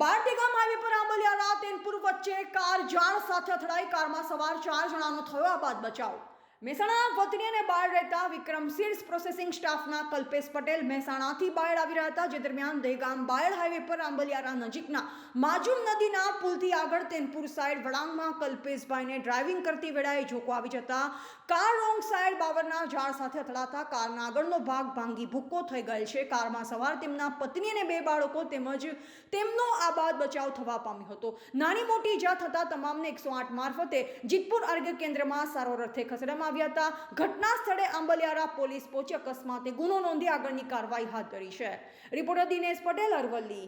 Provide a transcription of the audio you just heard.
બારડેગામ highway પર આંબલિયારા તેનપુર વચ્ચે car જાળ સાથે અથડાઈ. કારમાં સવાર ચાર જણાનો થયો આબાદ બચાવ. મહેસાણા વતની અને બાળ રહેતા વિક્રમ સીડ્સ પ્રોસેસિંગ સ્ટાફના કલ્પેશ પટેલ મહેસાણાથી બાયડ આવી રહ્યા હતા, જે દરમિયાન દહેગામ બાયડ હાઈવે પર આંબલિયારા નજીકના માજુમ નદીના પુલથી આગળ તેનપુર સાઈડ વળાંગમાં કલ્પેશભાઈને ડ્રાઇવિંગ કરતી વેળાએ જોકો આવી જતા કાર રોંગ સાઈડ બાવરના ઝાડ સાથે અથડાતા કારના આગળનો ભાગ ભાંગી ભૂક્કો થઈ ગયેલ છે. કારમાં સવાર તેમના પત્ની અને બે બાળકો તેમજ તેમનો આબાદ બચાવ થવા પામ્યો હતો. નાની મોટી ઇજા થતાં તમામને એકસો આઠ મારફતે જીતપુર આરોગ્ય કેન્દ્રમાં સારવાર અર્થે ખસેડવામાં આવ્યા હતા. ઘટના સ્થળે આંબલિયારા પોલીસ પહોંચી અકસ્માતે ગુનો નોંધી આગળની કાર્યવાહી હાથ ધરી છે. રિપોર્ટર દિનેશ પટેલ અરવલ્લી.